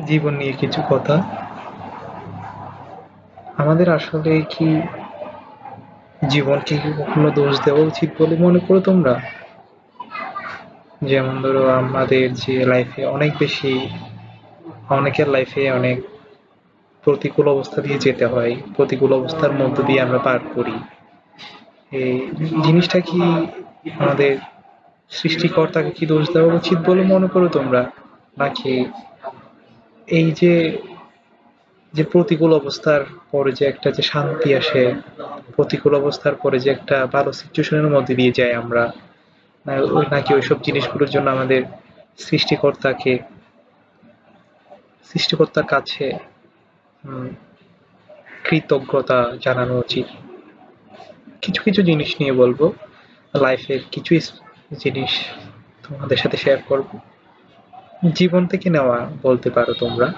জীবন নিয়ে কিছু কথা। আমাদের আসলে কি জীবনকে কি কখনো দোষ দেওয়া উচিত বলে মনে করো তোমরা? যেমন ধরো আমাদের যে লাইফে অনেক বেশি, অনেকের লাইফে অনেক প্রতিকূল অবস্থা দিয়ে যেতে হয়, প্রতিকূল অবস্থার মধ্য দিয়ে আমরা পার করি। এই জিনিসটা কি আমাদের সৃষ্টিকর্তাকে কি দোষ দেওয়া উচিত বলে মনে করো তোমরা? নাকি এই যে যে প্রতিকূল অবস্থার পরে যে একটা যে শান্তি আসে, প্রতিকূল অবস্থার পরে যে একটা ভালো সিচুয়েশনের মধ্যে দিয়ে যাই আমরা নাকি ওইসব জিনিসগুলোর জন্য আমাদের সৃষ্টিকর্তাকে, সৃষ্টিকর্তার কাছে কৃতজ্ঞতা জানানো উচিত। কিছু কিছু জিনিস নিয়ে বলব। লাইফের কিছু জিনিস তোমাদের সাথে শেয়ার করব। জীবন থেকে নেওয়া বলতে পারো তোমরা।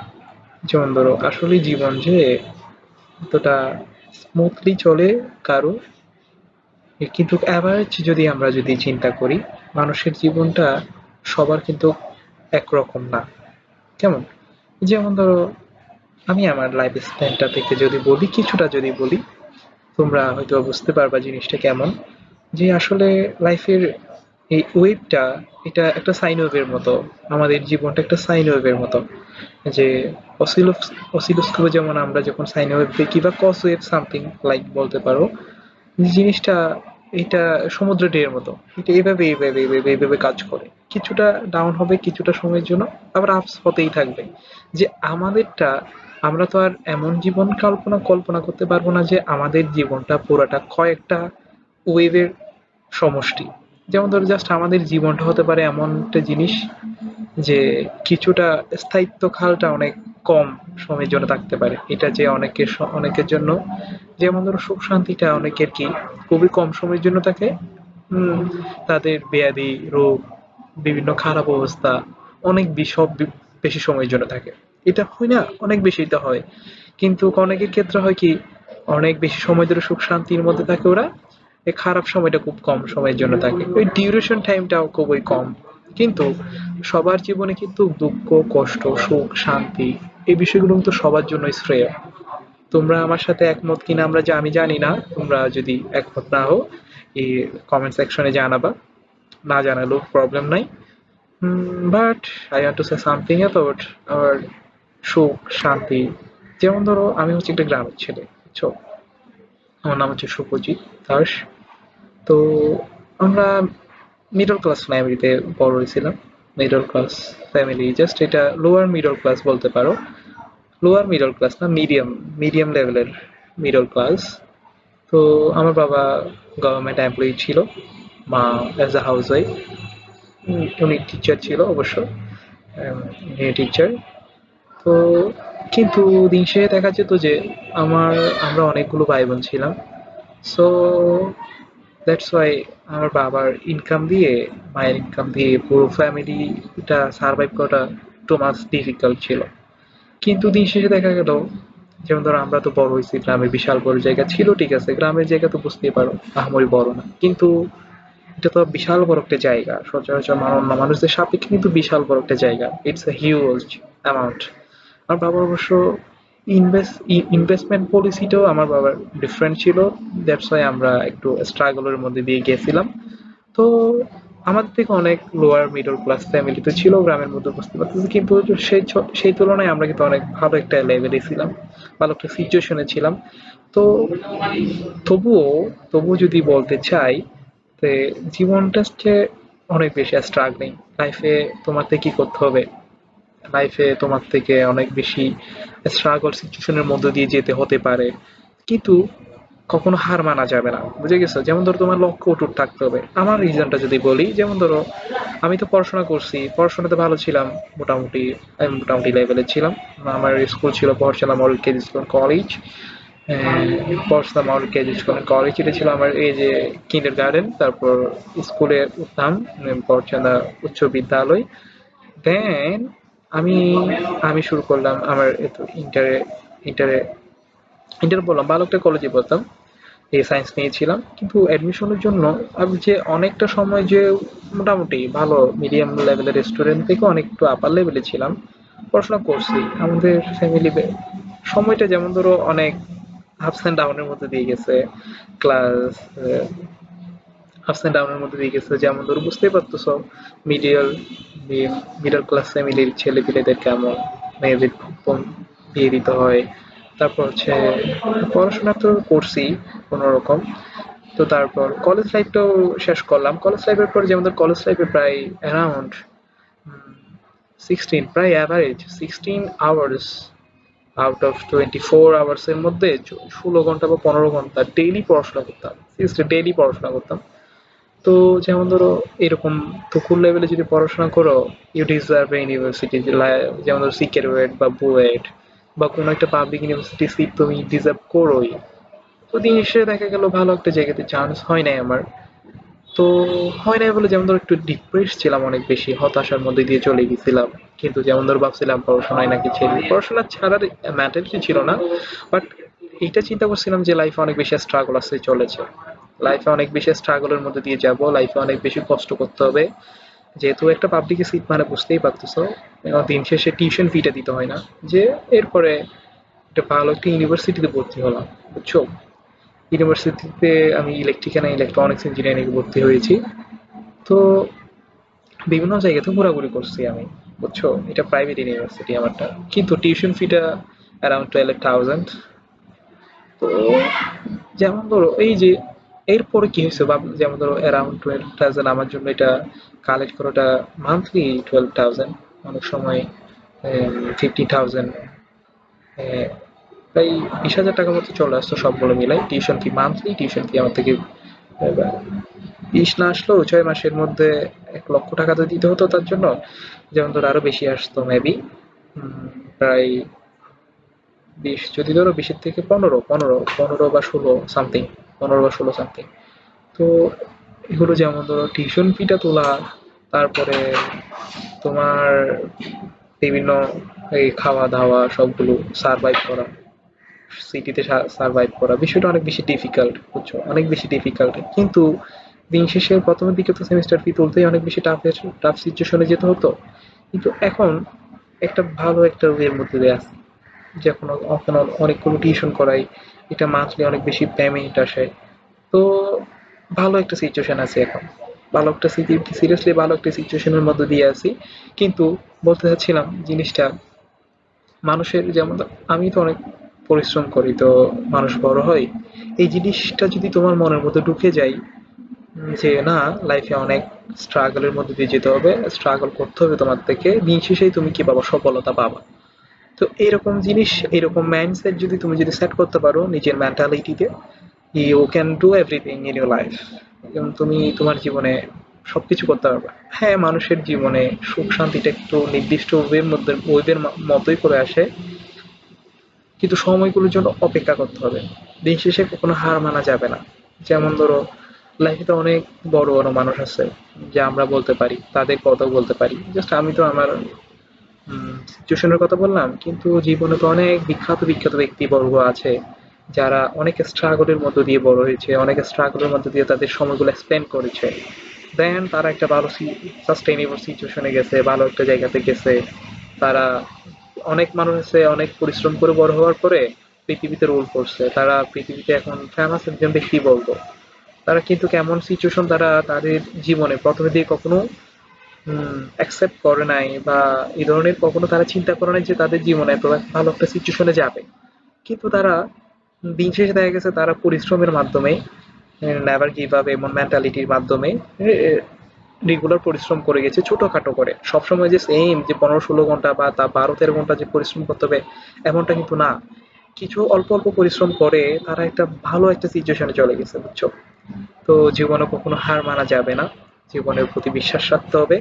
যেমন ধরো আসলে জীবন যে এতটা স্মুথলি চলে কারও। কিন্তু অ্যাভারেজ যদি আমরা যদি চিন্তা করি, মানুষের জীবনটা সবার কিন্তু একরকম না। কেমন? যেমন ধরো, আমি আমার লাইফ স্টাইলটা থেকে যদি বলি, কিছুটা যদি বলি, তোমরা হয়তো বুঝতে পারবা জিনিসটা কেমন। যে আসলে লাইফের এই ওয়েবটা এটা একটা সাইন ওয়েভের মতো, আমাদের জীবনটা একটা সাইন ওয়েভের মতো। যে অসিলোস্কোপে যেমন আমরা যখন সাইন ওয়েভ দেখি বা কস ওয়েভ সামথিং লাইক বলতে পারো জিনিসটা এটা সমুদ্র ঢেউয়ের মতো। এটা এইভাবে এইভাবে এইভাবে এইভাবে কাজ করে। কিছুটা ডাউন হবে, কিছুটা সময়ের জন্য, আবার আপস হতেই থাকবে। যে আমাদেরটা, আমরা তো আর এমন জীবন কল্পনা কল্পনা করতে পারব না যে আমাদের জীবনটা পুরোটা কয়েকটা ওয়েভের সমষ্টি। যেমন ধরো জাস্ট আমাদের জীবনটা হতে পারে এমন একটা জিনিস যে কিছুটা স্থায়িত্ব খালটা অনেক কম সময়ের জন্য থাকতে পারে। এটা যে অনেকের অনেকের জন্য। যেমন ধরো সুখ শান্তিটা অনেকের কি খুবই কম সময়ের জন্য থাকে। তাদের ব্যাধি, রোগ, বিভিন্ন খারাপ অবস্থা অনেক সব বেশি সময়ের জন্য থাকে। এটা হয় না? অনেক বেশি এটা হয়। কিন্তু অনেকের ক্ষেত্রে হয় কি অনেক বেশি সময় ধরে সুখ শান্তির মধ্যে থাকে ওরা। এই খারাপ সময়টা খুব কম সময়ের জন্য থাকে। ওই ডিউরেশন টাইমটাও খুবই কম। কিন্তু সবার জীবনে কিন্তু দুঃখ, কষ্ট, সুখ, শান্তি, এই বিষয়গুলো কিন্তু সবার জন্যই শ্রেয়। তোমরা আমার সাথে একমত কিনা আমরা যে আমি জানি না। তোমরা যদি একমত না হও, এই কমেন্ট সেকশনে জানাবা। না জানালেও প্রবলেম নাই। But I want to say something about our sukh, shanti. যেমন ধরো, আমি হচ্ছে একটা গ্রামের ছেলে, বুঝছ? আমার নাম হচ্ছে সুপজিৎ দাস। তো আমরা মিডল ক্লাস ফ্যামিলিতে বড় হয়েছিলাম। মিডল ক্লাস ফ্যামিলি জাস্ট এটা লোয়ার মিডল ক্লাস বলতে পারো। লোয়ার মিডল ক্লাস না মিডিয়াম মিডিয়াম লেভেলের মিডল ক্লাস তো আমার বাবা গভর্নমেন্ট এমপ্লয়ি ছিল, মা অ্যাজ আ হাউস ওয়াইফ উনি টিচার ছিল অবশ্য টিচার তো কিন্তু দিন শেষে দেখা যেত যে আমার, আমরা অনেকগুলো ভাই বোন ছিলাম। সো দ্যাটস ওয়াই আমার বাবার ইনকাম দিয়ে, মায়ের ইনকাম দিয়ে পুরো ফ্যামিলিটা সার্ভাইভ করাটা একটু মাস ডিফিকাল্ট ছিল। কিন্তু দিন শেষে দেখা গেল, যেমন ধরো আমরা তো বড় হয়েছি, গ্রামে বিশাল বড় জায়গা ছিল, ঠিক আছে, গ্রামের জায়গা তো বুঝতেই পারো, আহামরি বড় না। কিন্তু এটা তো বিশাল বড় একটা জায়গা, সচরাচর মানুষদের সাপেক্ষে কিন্তু বিশাল বড় একটা জায়গা। ইটস এ হিউজ অ্যামাউন্ট আমার বাবার অবশ্য ইনভেস্ট ইনভেস্টমেন্ট পলিসিটাও আমার বাবার ডিফারেন্ট ছিল। দ্যাটস ওয়াই আমরা একটু স্ট্রাগলের মধ্যে দিয়ে গিয়েছিলাম। তো আমাদের থেকে অনেক লোয়ার মিডল ক্লাস ফ্যামিলি তো ছিল, গ্রামের মধ্যে বুঝতে পারতেছি কিন্তু সেই সেই তুলনায় আমরা কিন্তু অনেক ভালো একটা লেভেলে ছিলাম, ভালো একটা সিচুয়েশনে ছিলাম। তো তবুও তবুও যদি বলতে চাই যে জীবনটা হচ্ছে অনেক বেশি স্ট্রাগলিং লাইফে তোমাকে কি করতে হবে? লাইফে তোমার থেকে অনেক বেশি স্ট্রাগল সিচুয়েশনের মধ্যে দিয়ে যেতে হতে পারে। কিন্তু কখনো হার মানা যাবে না, বুঝে গেছো? যেমন ধরো তোমার লক্ষ্য অটুট থাকতে হবে। আমার রিজনটা যদি বলি, যেমন ধরো আমি তো পড়াশোনা করছি, পড়াশোনাতে ভালো ছিলাম, মোটামুটি, আমি মোটামুটি লেভেলে ছিলাম। আমার স্কুল ছিল পড়ছিলাম মডেল কেজি স্কুল কলেজ পড়ছিলাম মডেল কেজি স্কুল কলেজ এটা ছিল আমার এই যে কিন্ডার গার্ডেন তারপর স্কুলে উঠতাম পড়ছিলাম উচ্চ বিদ্যালয়। দেন আমি আমি শুরু করলাম আমার ইন্টারে ইন্টারে ইন্টার বললাম ভালো একটা কলেজে পড়তাম, এই সায়েন্স নিয়েছিলাম কিন্তু অ্যাডমিশনের জন্য আমি যে অনেকটা সময় যে মোটামুটি ভালো মিডিয়াম লেভেলের স্টুডেন্ট থেকে অনেক একটু আপার লেভেলে ছিলাম, পড়াশোনা করছি। আমাদের ফ্যামিলি সময়টা যেমন ধরো অনেক আপস অ্যান্ড ডাউনের মধ্যে দিয়ে গেছে ক্লাস আপস অ্যান্ড ডাউনের মধ্যে দিয়ে গেছে। যেমন ধরো, বুঝতেই পারতেছো মিডিয়াল মিডল ক্লাস ফ্যামিলির ছেলে পেলেদের কেমন মেয়েদের বিয়ে দিতে হয়। তারপর হচ্ছে, পড়াশোনা তো করছি কোনো রকম। তো তারপর কলেজ লাইফটাও শেষ করলাম। কলেজ লাইফের পর যেমন কলেজ লাইফে প্রায় অ্যারাউন্ড সিক্সটিন প্রায় average sixteen hours out of twenty four আওয়ার্সের মধ্যে ষোলো ঘণ্টা বা পনেরো ঘণ্টা ডেইলি পড়াশোনা করতাম। ডেইলি পড়াশোনা করতাম। তো যেমন ধরো এরকম তুকুর লেভেলে যদি পড়াশোনা করো ইউ ডিজার্ভ ইউনিভার্সিটি যেমন ধরো সিকের ওয়েট বা বুয়েট বা কোনো একটা পাবলিক ইউনিভার্সিটি সিট তুমি ডিজার্ভ করোই। তো দিন দেখা গেল ভালো একটা জায়গাতে চান্স হয় নাই আমার। তো হয় নাই বলে যেমন ধরো একটু ডিপ্রেস ছিলাম অনেক বেশি, হতাশার মধ্যে দিয়ে চলে গেছিলাম। কিন্তু যেমন ধরো ভাবছিলাম পড়াশোনায় নাকি ছেড়ে পড়াশোনা ছাড়ার ম্যাটারই ছিল না বাট এইটা চিন্তা করছিলাম যে লাইফে অনেক বেশি স্ট্রাগল আসতে চলেছে। লাইফে অনেক বেশি স্ট্রাগলের মধ্যে দিয়ে যাব লাইফে অনেক বেশি কষ্ট করতে হবে। যেহেতু একটা পাবলিক সিট মানে বুঝতেই পারতেছো দিন শেষে টিউশন ফিটা দিতে হয় না। যে এরপরে একটা ভালো একটা ইউনিভার্সিটিতে ভর্তি হলাম, বুঝছ? ইউনিভার্সিটিতে আমি ইলেকট্রিক্যাল অ্যান্ড ইলেকট্রনিক্স ইঞ্জিনিয়ারিং ভর্তি হয়েছি। তো বিভিন্ন জায়গাতে ঘোরাঘুরি করছি আমি, বুঝছ? এটা প্রাইভেট ইউনিভার্সিটি আমারটা। কিন্তু টিউশন ফিটা অ্যারাউন্ড টুয়েলভ থাউজেন্ড তো যেমন ধরো, এই যে এরপরে কি হয়েছে? যেমন ধরো অ্যারাউন্ড টুয়েলভ থাউজেন্ড আমার জন্য এটা কালেক্ট করাটা মান্থলি টুয়েলভ থাউজেন্ড অনেক সময় ফিফটি থাউজেন্ড প্রায় বিশ হাজার টাকার মতো চলে আসতো সবগুলো মিলাই। Tuition fee monthly tuition fee আমার থেকে বিশ না আসলেও ছয় মাসের মধ্যে এক লক্ষ টাকা তো দিতে হতো তার জন্য, যেমন ধরো আরও বেশি আসতো মেবি প্রায় বিশ, যদি ধরো বিশের থেকে পনেরো পনেরো পনেরো বা ষোলো সামথিং পনেরো বা ষোলো সামথিং তো এগুলো যেমন ধরো টিউশন ফিটা তোলা, তারপরে তোমার বিভিন্ন এই খাওয়া দাওয়া সবগুলো সারভাইভ করা সিটিতে সারভাইভ করা। বিষয়টা অনেক বেশি ডিফিকাল্ট বুঝছ? অনেক বেশি ডিফিকাল্ট কিন্তু দিন শেষে প্রথমের দিকে তো সেমিস্টার ফি তুলতেই অনেক বেশি টাফ টাফ সিচুয়েশনে যেতে হতো। কিন্তু এখন একটা ভালো একটা ওয়ের মধ্যে দিয়ে আসি যখন এখন অনেকগুলো টিউশন করাই এটা মান্থলি অনেক বেশি পেমেন্ট আসে। তো ভালো একটা সিচুয়েশন আছে এখন। ভালো একটা সিরিয়াসলি ভালো একটা সিচুয়েশনের মধ্যে দিয়ে আছি। কিন্তু বলতে চাচ্ছিলাম জিনিসটা, মানুষের যেমন, আমি তো অনেক পরিশ্রম করি, তো মানুষ বড় হয় এই জিনিসটা যদি তোমার মনের মধ্যে ঢুকে যায় যে না লাইফে অনেক স্ট্রাগলের মধ্যে দিয়ে যেতে হবে স্ট্রাগল করতে হবে তোমার থেকে, দিন শেষেই তুমি কি পাবা? সফলতা পাবা। তো এরকম জিনিস, এরকম মাইন্ডসেট যদি তুমি যদি সেট করতে পারো নিজের মেন্টালিটিতে you can do everything in your life এবং তুমি তোমার জীবনে সবকিছু করতে পারবে। হ্যাঁ মানুষের জীবনে সুখ শান্তিটা একটু নির্দিষ্ট ওয়ের মধ্যে, ওয়েদের মতোই করে আসে। কিন্তু সময়গুলোর জন্য অপেক্ষা করতে হবে। দিন শেষে কখনো হার মানা যাবে না। যেমন ধরো লাইফে তো অনেক বড় বড় মানুষ আছে, যা আমরা বলতে পারি, তাদের কথাও বলতে পারি। জাস্ট আমি তো আমার সিচুয়েশনের কথা বললাম, কিন্তু জীবনে তো অনেক বিখ্যাত বিখ্যাত ব্যক্তিবর্গ আছে যারা অনেক স্ট্রাগলের মধ্য দিয়ে বড় হয়েছে, অনেক স্ট্রাগলের মধ্য দিয়ে তাদের সময়গুলো স্পেন্ড করেছে। দেন তারা একটা ভালো সাস্টেনেবল সিচুয়েশনে গেছে, ভালো একটা জায়গাতে গেছে। তারা অনেক মানুষ অনেক পরিশ্রম করে বড় হওয়ার পরে পৃথিবীতে রোল করছে। তারা পৃথিবীতে এখন ফেমাস একজন ব্যক্তি বলব তারা কিন্তু কেমন সিচুয়েশন তারা তাদের জীবনে প্রথমে দিয়ে কখনো অ্যাকসেপ্ট করে নাই বা এই ধরনের কখনো তারা চিন্তা করে নাই যে তাদের জীবনে এত ভালো একটা সিচুয়েশনে যাবে। কিন্তু তারা দিন শেষে দেখা গেছে তারা পরিশ্রমের মাধ্যমে নেভার গিভ আপ এমন মেন্টালিটির মাধ্যমে রেগুলার পরিশ্রম করে গেছে ছোটখাটো করে। সবসময় যে সেম যে পনেরো ষোলো ঘণ্টা বা তা বারো তেরো ঘণ্টা যে পরিশ্রম করতে হবে, এমনটা কিন্তু না। কিছু অল্প অল্প পরিশ্রম করে তারা একটা ভালো একটা সিচুয়েশনে চলে গেছে, বুঝছ? তো জীবনে কখনো হার মানা যাবে না। জীবনের প্রতি বিশ্বাস রাখতে হবে।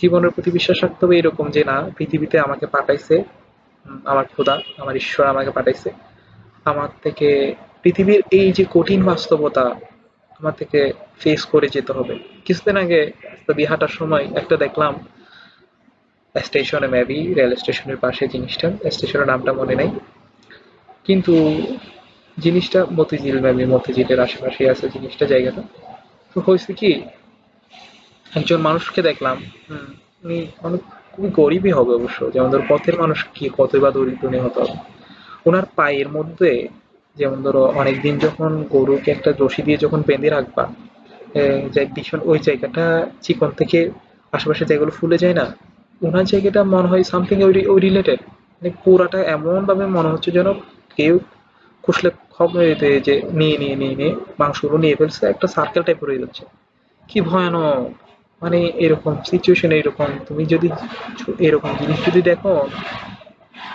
জীবনের প্রতি বিশ্বাস রাখতে হবে এরকম যে, না, পৃথিবীতে আমাকে পাঠাইছে আমার খোদা, আমার ঈশ্বর আমাকে পাঠাইছে। আমার থেকে পৃথিবীর এই যে কঠিন বাস্তবতা, আমার থেকে ফেস করে যেতে হবে। কিছুদিন আগে বিহাটার সময় একটা দেখলাম স্টেশনে মেবি রেল স্টেশনের পাশে জিনিসটা স্টেশনের নামটা মনে নেই। কিন্তু জিনিসটা মতিঝিল মেবি মতিঝিলের আশেপাশে আছে জিনিসটা, জায়গাটা। তো হয়েছে কি একজন মানুষকে দেখলাম উনি অনেক খুবই গরিবই হবে অবশ্য যেমন ধরো পথের মানুষ কি কতই বা দরিদ্র নিহত। হবে ওনার পায়ের মধ্যে যেমন ধরো অনেকদিন যখন গরুকে একটা রশি দিয়ে যখন বেঁধে রাখবা যে ভীষণ ওই জায়গাটা চিকন থেকে আশেপাশে জায়গাগুলো ফুলে যায় না ওনার জায়গাটা মনে হয় সামথিং ওই রিলেটেড মানে পুরাটা এমন ভাবে মনে হচ্ছে যেন কেউ খুশলে খবর যে নিয়ে নিয়ে নিয়ে নিয়ে মাংসগুলো নিয়ে ফেলছে, একটা সার্কেল টাইপ হয়ে যাচ্ছে। কি ভয়ানক! মানে এরকম সিচুয়েশন এরকম। তুমি যদি এরকম জিনিস যদি দেখো,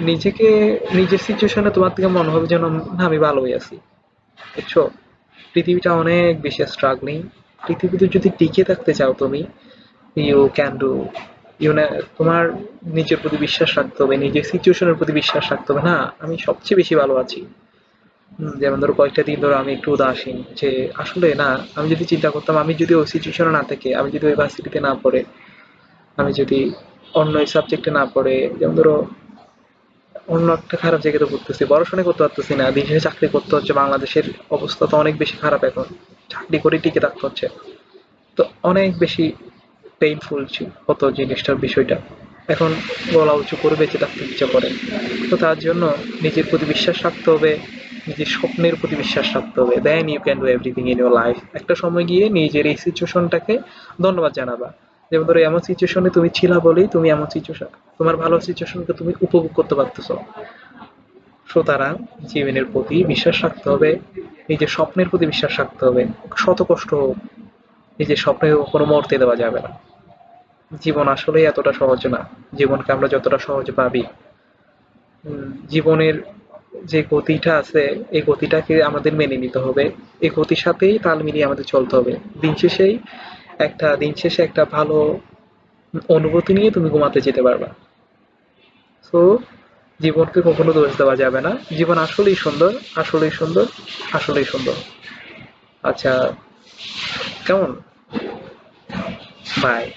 নিজেকে, নিজের সিচুয়েশনে তোমার থেকে মনে হবে যেন, না, আমি ভালোই আছি। বুঝছ? পৃথিবীটা অনেক বেশি স্ট্রাগলিং পৃথিবীতে যদি টিকে থাকতে চাও তুমি ইউ ক্যান ডু ইউ তোমার নিজের প্রতি বিশ্বাস রাখতে হবে, নিজের সিচুয়েশনের প্রতি বিশ্বাস রাখতে হবে। না, আমি সবচেয়ে বেশি ভালো আছি। যেমন ধরো কয়েকটা দিন ধরো আমি একটু উদাসীন, যে আসলে না, আমি যদি চিন্তা করতাম, আমি যদি ওই সিচুয়েশনে না থেকে, আমি যদি ওই ভার্সিটিতে না পড়ে, আমি যদি অন্য সাবজেক্টে না পড়ে, যেমন ধরো অন্য একটা খারাপ জায়গাতে পড়তেছি, পড়াশোনা করতে পারতেছি না, দিন শেষে চাকরি করতে হচ্ছে, বাংলাদেশের অবস্থা তো অনেক বেশি খারাপ এখন, চাকরি করে টিকে থাকতে হচ্ছে, তো অনেক বেশি পেইনফুল হতো জিনিসটার বিষয়টা, এখন গলা উঁচু করে বেঁচে থাকতে ইচ্ছে করে, তো তার জন্য নিজের প্রতি বিশ্বাস রাখতে হবে নিজের স্বপ্নের প্রতি বিশ্বাস রাখতে হবে। Then you can do everything in your life একটা সময় গিয়ে নিজের এই সিচুয়েশনটাকে ধন্যবাদ জানাবা। যেমন ধরো, এমন সিচুয়েশনে তুমি ছিলা বলেই তুমি এমন সিচুয়েশন তোমার ভালো সিচুয়েশনকে তুমি উপভোগ করতে পারতেছো। সুতরাং জীবনের প্রতি বিশ্বাস রাখতে হবে, নিজের স্বপ্নের প্রতি বিশ্বাস রাখতে হবে। শত কষ্ট হোক, নিজের স্বপ্নে কোনো মরতে দেওয়া যাবে না। জীবন আসলেই এতটা সহজ না। জীবনকে আমরা যতটা সহজ ভাবি জীবনের যে গতিটা আছে, এই গতিটাকে আমাদের মেনে নিতে হবে। এই গতির সাথেই তাল মিলিয়ে আমাদের চলতে হবে। দিন শেষেই একটা, দিন শেষে একটা ভালো অনুভূতি নিয়ে তুমি ঘুমাতে যেতে পারবা। তো জীবনকে কখনো দোষ দেওয়া যাবে না। জীবন আসলেই সুন্দর আসলেই সুন্দর আসলেই সুন্দর। আচ্ছা কেমন? বাই